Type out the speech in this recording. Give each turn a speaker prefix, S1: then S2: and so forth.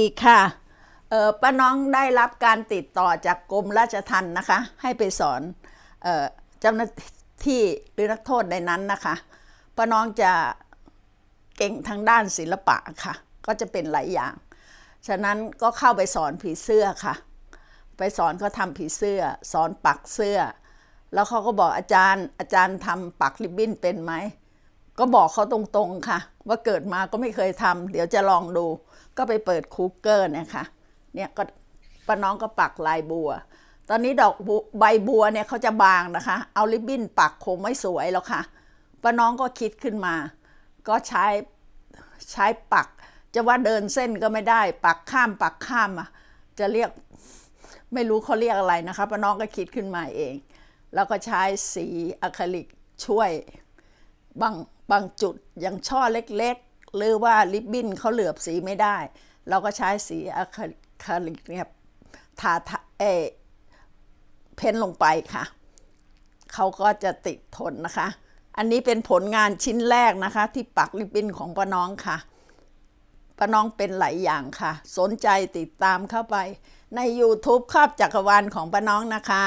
S1: อีกค่ะป้าน้องได้รับการติดต่อจากกรมราชทัณฑ์นะคะ ให้ไปสอนเอ่อเจ้าหน้าที่หรือนักโทษในนั้นนะคะป้าน้องจะเก่งทางด้านศิลปะค่ะ ก็จะเป็นหลายอย่าง ฉะนั้นก็เข้าไปสอนผีเสื้อค่ะ ไปสอนเขาทำผีเสื้อ สอนปักเสื้อ แล้วเขาก็บอกอาจารย์อาจารย์ทำปักริบบิ้นเป็นไหม ก็บอกเขาตรงๆค่ะ ว่าเกิดมาก็ไม่เคยทำเดี๋ยวจะลองดู ก็ไปเปิดคูเกอร์เนี่ยค่ะเนี่ยก็ป้าน้องก็ปักลายบัว ตอนนี้ดอกใบบัวเนี่ยเขาจะบางนะคะ เอาริบบิ้นปักคงไม่สวยแล้วค่ะป้าน้องก็คิดขึ้นมา ก็ใช้ใช้ปัก จะว่าเดินเส้นก็ไม่ได้ ปักข้ามปักข้ามอะจะเรียกไม่รู้เขาเรียกอะไรนะคะป้าน้องก็คิดขึ้นมาเอง แล้วก็ใช้สีอะคริลิกช่วยบาง บางจุดอย่างช่อเล็กๆ หรือว่าริบบิ้นเขาเหลือบสีไม่ได้ เราก็ใช้สีอะคริลิกเนี่ยทาเอเพ้นลงไปค่ะ เขาก็จะติดทนนะคะ อันนี้เป็นผลงานชิ้นแรกนะคะ ที่ปักริบบิ้นของป้าน้องค่ะป้าน้องเป็นหลายอย่างค่ะ สนใจติดตามเข้าไปใน YouTube ครอบจักรวาลของป้าน้องนะคะ